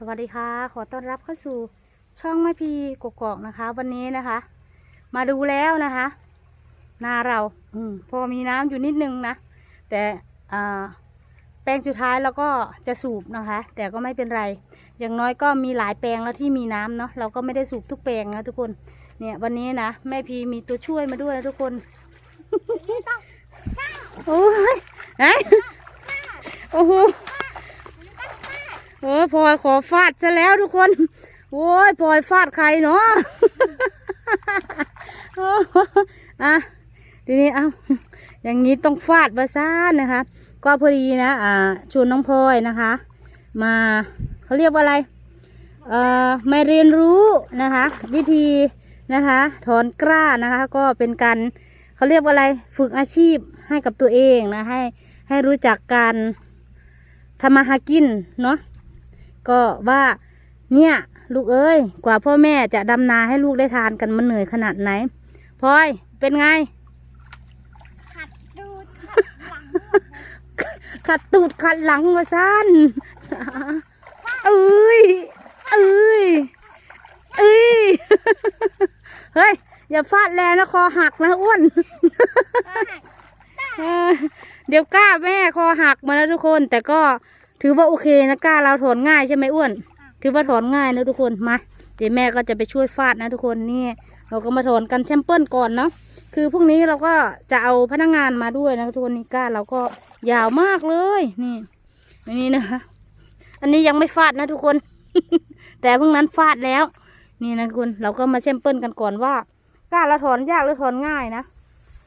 สวัสดีค่ะ ขอต้อนรับเข้าสู่ช่องแม่พีกกอกนะคะ วันนี้นะคะ มาดูแล้วนะคะ นาเราอมพอมีน้ำอยู่นิดนึงนะ แต่อ่าแปลงสุดท้ายเราก็จะสูบนะคะ แต่ก็ไม่เป็นไร อย่างน้อยก็มีหลายแปลงแล้วที่มีน้ำเนาะเราก็ไม่ได้สูบทุกแปลงนะทุกคน เนี่ยวันนี้นะแม่พีมีตัวช่วยมาด้วยนะทุกคนโอ้ยไหนโอ้โห โอ้ยพลอยขอฟาดซะแล้วทุกคน โอ้ยพลอยฟาดใครเนาะอะทีนี้เอาอย่างนี้ต้องฟาดบาซ่านนะคะ ก็พอดีนะอ่าชวนน้องพลอยนะคะ มาเขาเรียกว่าอะไรเอ่อมาเรียนรู้นะคะ วิธีนะคะถอนกล้านะคะ ก็เป็นการเขาเรียกว่าอะไรฝึกอาชีพให้กับตัวเองนะให้ให้รู้จักการทำมาหากินเนาะ ก็ว่าเนี่ย ลูกเอ้ย กว่าพ่อแม่จะดำนาให้ลูกได้ทานกันมันเหนื่อยขนาดไหนพลอย เป็นไง ขัดดูดขัดหลังหมดเลยขัดตูดขัดหลังมาสั้นเอ้ยเอ้ยเอ้ยเฮ้ย อย่าฟาดแรงนะคอหักนะอ้วนเออเดี๋ยวก้าแม่คอหักมาแล้วทุกคน แต่ก็ ถือว่าโอเคนะก้าเราถอนง่ายใช่ไหมอ้วน ถือว่าถอนง่ายนะทุกคนมาเดี๋ยวแม่ก็จะไปช่วยฟาดนะทุกคนนี่เราก็มาถอนกันแชมเปิลก่อนเนาะคือพรุ่งนี้เราก็จะเอาพนักงานมาด้วยนะทุกคนนี่ก้าเราก็ยาวมากเลยนี่อันนี้นะคะอันนี้ยังไม่ฟาดนะทุกคน แต่เพิ่งนั้นฟาดแล้ว นี่นะทุกคนเราก็มาแชมเปิลกันก่อนว่าก้าเราถอนยากหรือถอนง่ายนะ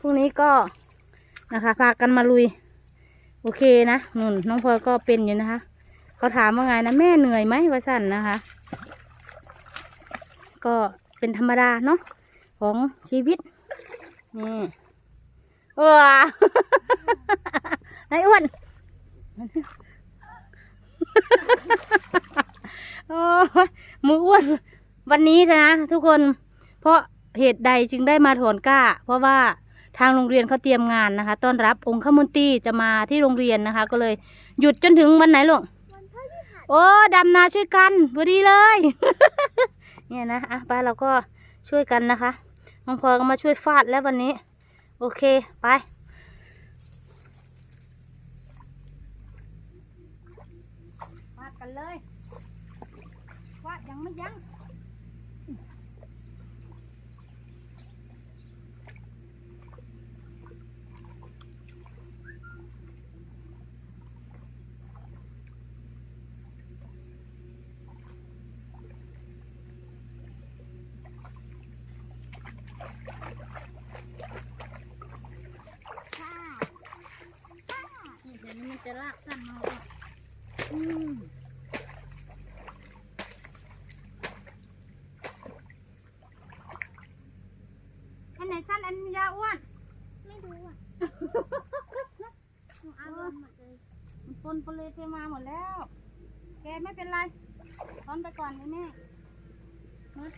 พรุ่งนี้ก็นะคะพากันมาลุย โอเคนะนุ่นน้องพลอยก็เป็นอยู่นะคะ เขาถามว่าไงนะแม่เหนื่อยไหมว่าสั่นนะคะ ก็เป็นธรรมดาเนาะของชีวิตนี่ว้าไอ้อ้วนโอ้ยมืออ้วน วันนี้นะทุกคนเพราะเหตุใดจึงได้มาถอนกล้า เพราะว่า ทางโรงเรียนเขาเตรียมงานนะคะ ต้อนรับองค์ขมนตรีจะมาที่โรงเรียนนะคะ ก็เลยหยุดจนถึงวันไหนลูกวันพฤหัสโอ้ดำนาช่วยกันพอดีเลย เนี่ยนะอะไปเราก็ช่วยกันนะคะน้องพลอยก็มาช่วยฟาดแล้ววันนี้ โอเคไปฟาดกันเลยฟาดยังไม่ยั้งนี่เดี๋ยวนี้มันจะลากสั้นมาอะอืมอันไหนสั้น อ้วนไม่รู้อะหนูเอาลงหมดเลยมันปนปนเลยไปมาหมดแล้ว แกไม่เป็นไรทอนไปก่อนเลยแม่นะ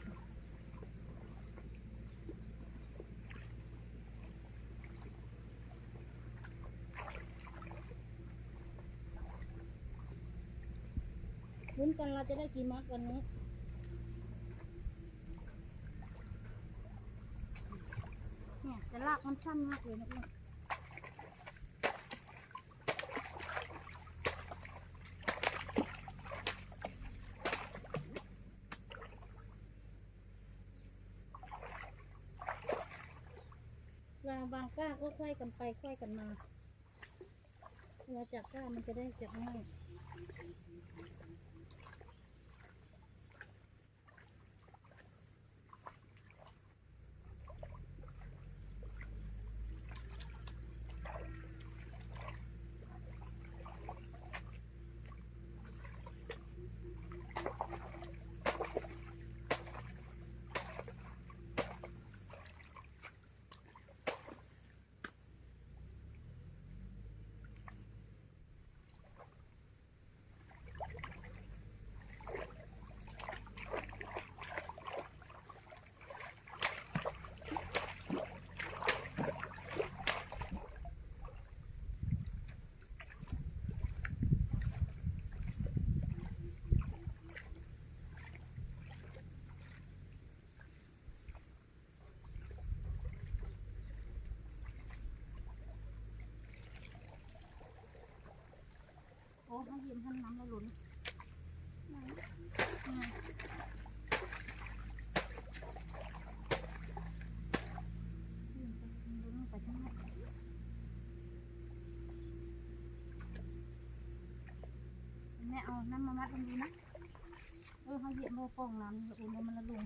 ลุ้นกันเราจะได้กี่มัดวันนี้ เนี่ยจะลากมันสั้นมากเลยนะเพื่อนบางบางก้าก็ค่อยกันไปค่อยกันมาเวลาจากก้ามันจะได้จับง่าย ให้ยืมท่านน้ำแล้วหลุนไหนอืมยืมไปยืมไปข้างนแม่เอาน้ำมามัดมันดูนะ เออเขาเหยียบโมฟองน้ำอุ่นมันละลุง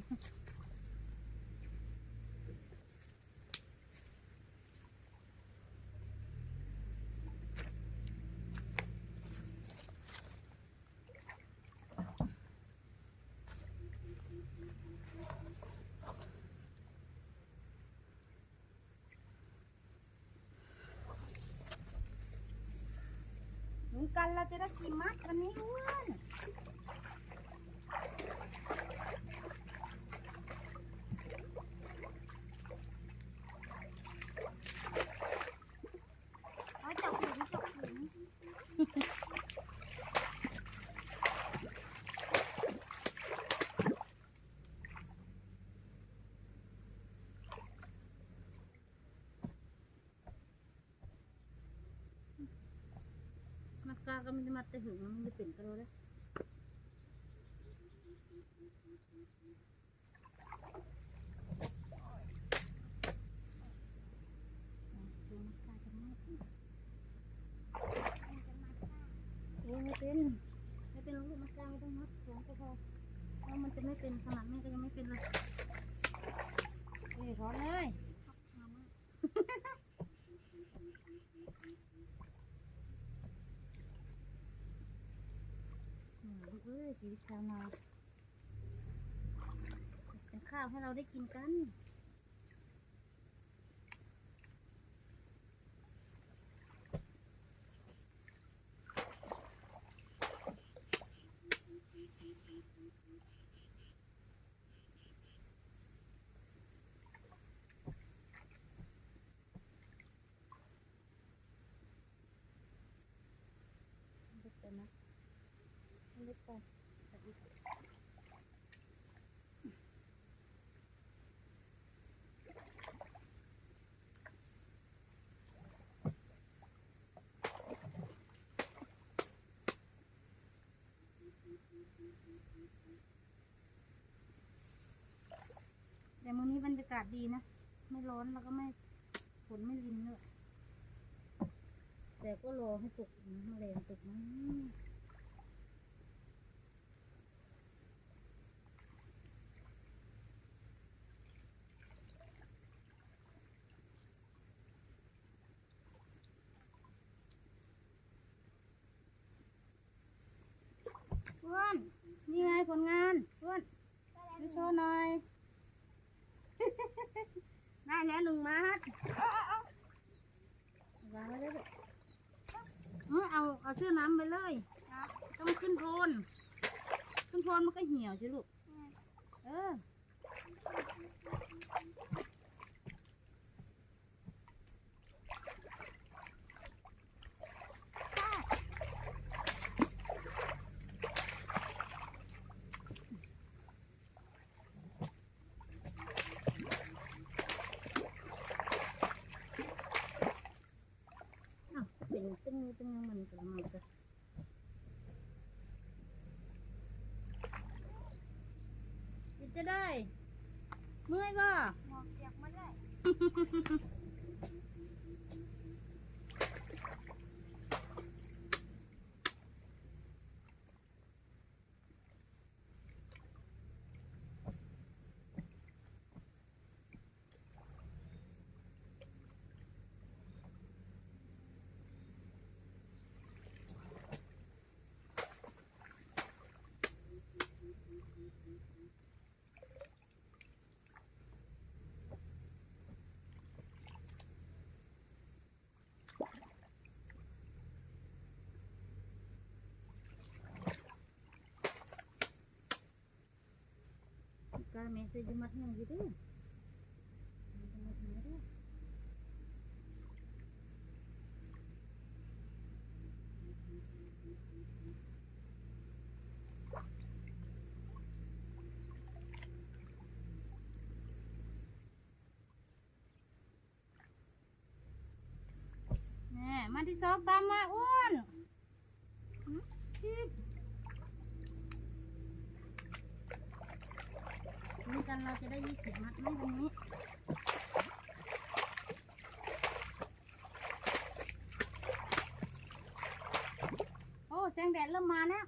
กันเราจะได้กี่มัดวันนี้อ้วน เอาจับหูจับหู มัด กาก็ไม่ได้มัดแต่หึงมันไม่ได้เป็นกระโดดเลยดูมัดกาจะมัดโอ้ไม่เป็นไม่เป็นหรอกลูกมัดกาไม่ต้องมัดสองก็พอเพราะมันจะไม่เป็นขนาดแม่ก็ยังไม่เป็นเลยนี่ถอนเลย อืมลูกเอ้ยชีวิตชาวนาเป็นข้าวให้เราได้กินกันเล็กไปนะ ล็กไปแต่มื้อนี้บรรยากาศดีนะ ไม่ร้อนแล้วก็ไม่ฝนไม่รินเลยแต่ก็รอให้ตกนะแมลงตกนะ อ้วนนี่ไงผลงานอ้วนดูโชว์หน่อย ได้แล้วหนึ่งมัดวางไว้เลยเออเอาเอาเสื้อน้ำไปเลยต้องขึ้นโพนขึ้นโพนมันก็เหี่ยวใช่ลูกเออาวเป็นตึ้งตึ้งมันกระมังกะจะได้ เมื่อยป่ะ หมอกเปียกมาเลย กาเมสจะมัด yang gitu Nè, mandi sop tama un. Hmm? นี่กัน เราจะได้ยี่สิบมัดไหมวันนี้โอ้แสงแดดเริ่มมาแล้ว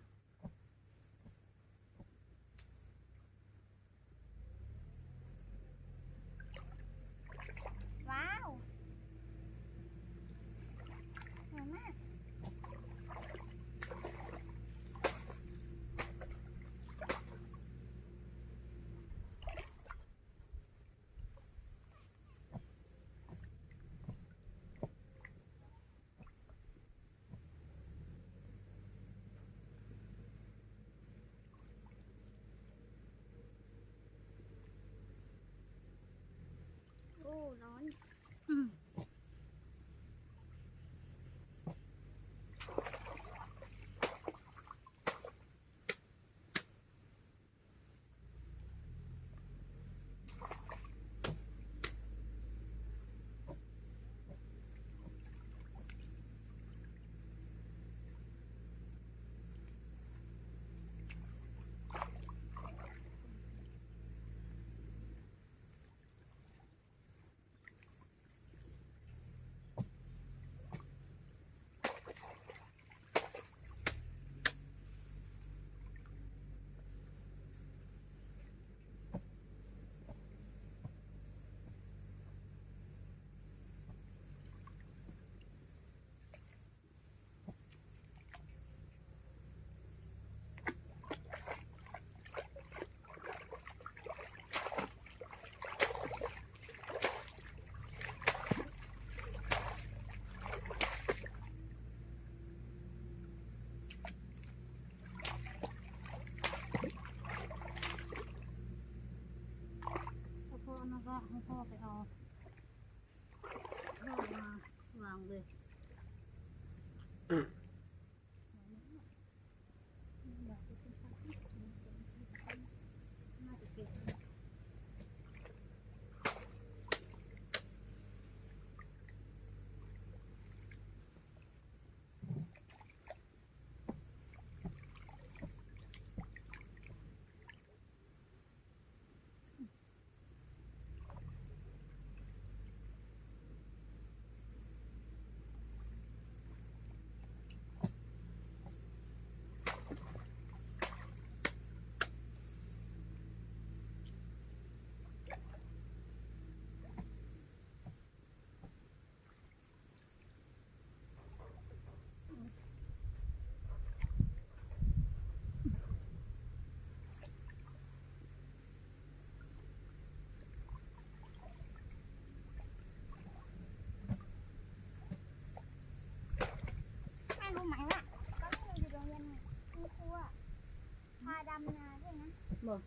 บอก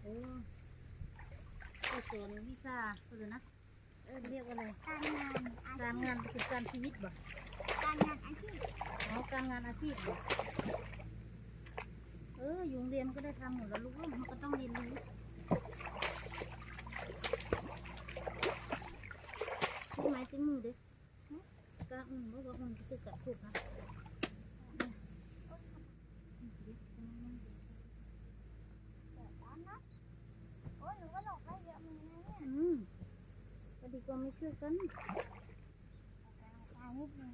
โอ้ก็สอนวิชาเขาเลยนะเออเรียกว่าอะไรการงานการงานประสบการชีวิตบ่การงานอาชีพอ๋อการงานอาชีพบ่เอออยู่โรงเรียนก็ได้ทำหมดแล้วลูกมันก็ต้องเรียนรู้ไม้จิ้มมือเด้ก็อืมลูกก็มันจะกระทุกนะ เดี๋ยวร้อนนะโอ้ยหนูก็หลอกได้เยอะเหมือนกันนะเนี่ย อืมก็ ดีกว่าไม่ช่วยกัน ตานิดนึง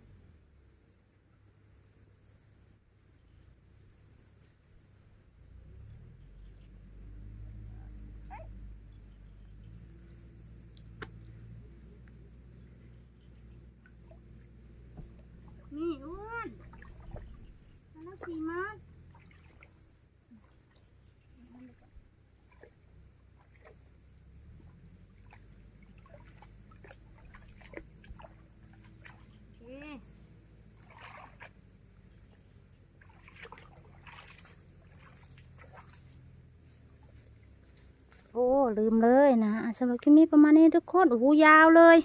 นี่อ้วนมาแล้วสี่มัดโอเคโอ้ ลืมเลยนะสำหรับคลิปนี้ประมาณนี้ทุกคนโอ้โหยาวเลย